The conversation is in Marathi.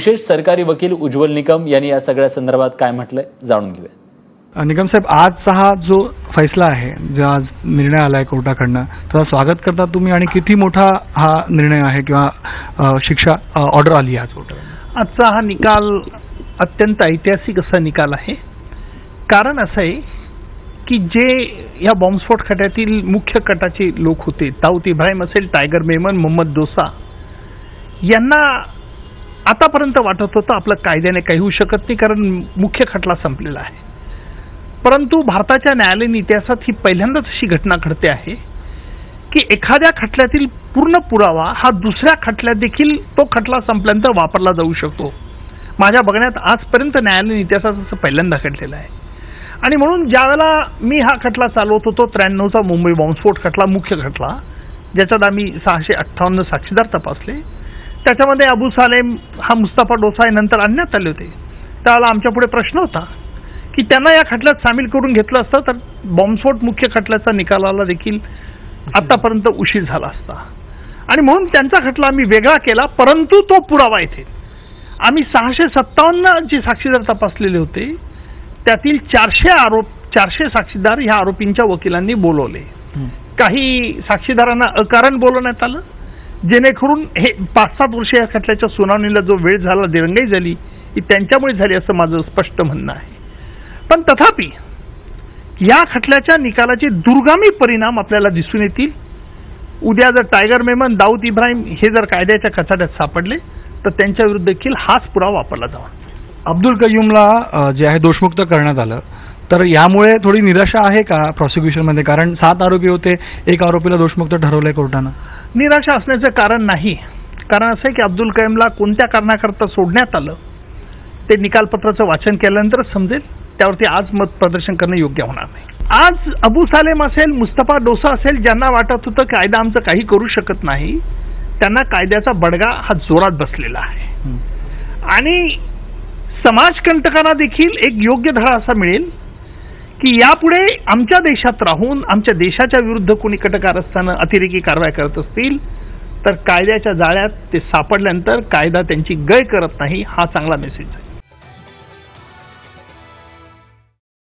विशेष सरकारी वकील उज्ज्वल निकम यांनी या सगळ्या संदर्भात काय म्हटलंय जाणून घेऊया. निगम साहेब आजचा हा जो फैसला आहे जो आज निर्णय आलाय कोर्टाकडनं त्याचं स्वागत करता तुम्ही आणि किती मोठा हा निर्णय आहे किंवा शिक्षा ऑर्डर आली आहे आज आजचा हा निकाल अत्यंत ऐतिहासिक असा निकाल आहे. कारण असं आहे की जे या बॉम्बस्फोट खटातील मुख्य कटाचे लोक होते दाऊद इब्राहिम असेल टायगर मेमन मोहम्मद दोसा यांना आतापर्यंत वाटत होतं आपलं कायद्याने काही होऊ शकत नाही कारण मुख्य खटला संपलेला आहे. परंतु भारताच्या न्यायालयीन इतिहासात ही पहिल्यांदाच अशी घटना घडते आहे की एखाद्या खटल्यातील पूर्ण पुरावा हा दुसऱ्या खटल्यात देखील तो खटला संपल्यानंतर वापरला जाऊ शकतो. माझ्या बघण्यात आजपर्यंत न्यायालयीन इतिहासात असं पहिल्यांदा घडलेलं आहे. आणि म्हणून ज्यावेळेला मी हा खटला चालवत होतो त्र्याण्णवचा मुंबई बॉम्बस्फोट खटला मुख्य खटला ज्याच्यात आम्ही सहाशे अठ्ठावन्न साक्षीदार तपासले त्याच्यामध्ये अबू सालेम हा मुस्तफा डोसा नंतर आणण्यात आले होते. त्यावेळेला आमच्या पुढे प्रश्न होता की त्यांना या खटल्यात सामील करून घेतलं असतं तर बॉम्बस्फोट मुख्य खटल्याचा निकालाला देखील आतापर्यंत उशीर झाला असता. आणि म्हणून त्यांचा खटला आम्ही वेगळा केला परंतु तो पुरावा येथे. आम्ही सहाशे सत्तावन्न जे साक्षीदार तपासलेले होते त्यातील चारशे आरोप चारशे साक्षीदार ह्या आरोपींच्या वकिलांनी बोलवले. काही साक्षीदारांना अकारण बोलवण्यात आलं जेणेकरून हे पाच सात वर्ष या खटल्याच्या सुनावणीला जो वेळ झाला दिरंगाई झाली ही त्यांच्यामुळे झाली असं माझं स्पष्ट म्हणणं आहे. पण तथापि या खटल्याच्या निकालाचे दुर्गामी परिणाम आपल्याला दिसून येतील. उद्या जर टायगर मेमन दाऊद इब्राहिम हे जर कायद्याच्या कचाट्यात सापडले तर त्यांच्या विरुद्ध देखील हाच पुरावा वापरला जावा. अब्दुल कयूमला जे आहे दोषमुक्त करण्यात आलं. तर यामुळे थोडी निराशा आहे का प्रॉसिक्युशनमध्ये कारण सात आरोपी होते एक आरोपीला दोषमुक्त ठरवलंय कोर्टानं. निराशा असण्याचं कारण नाही. कारण असं आहे की अब्दुल कलामला कोणत्या कारणाकरता सोडण्यात आलं ते निकालपत्राचं वाचन केल्यानंतरच समजेल. त्यावरती आज मत प्रदर्शन करणं योग्य होणार नाही. आज अबू सालेम असेल मुस्तफा डोसा असेल ज्यांना वाटत होतं कायदा आमचं काही करू शकत नाही त्यांना कायद्याचा बडगा हा जोरात बसलेला आहे. आणि समाजकंटकांना देखील एक योग्य धडा असा मिळेल की यापुढे आमच्या देशात राहून आमच्या देशाच्या विरुद्ध कोणी कटकारस्थानं अतिरेकी कारवाई करत असतील तर कायद्याच्या जाळ्यात ते सापडल्यानंतर कायदा त्यांची गय करत नाही हा चांगला मेसेज आहे.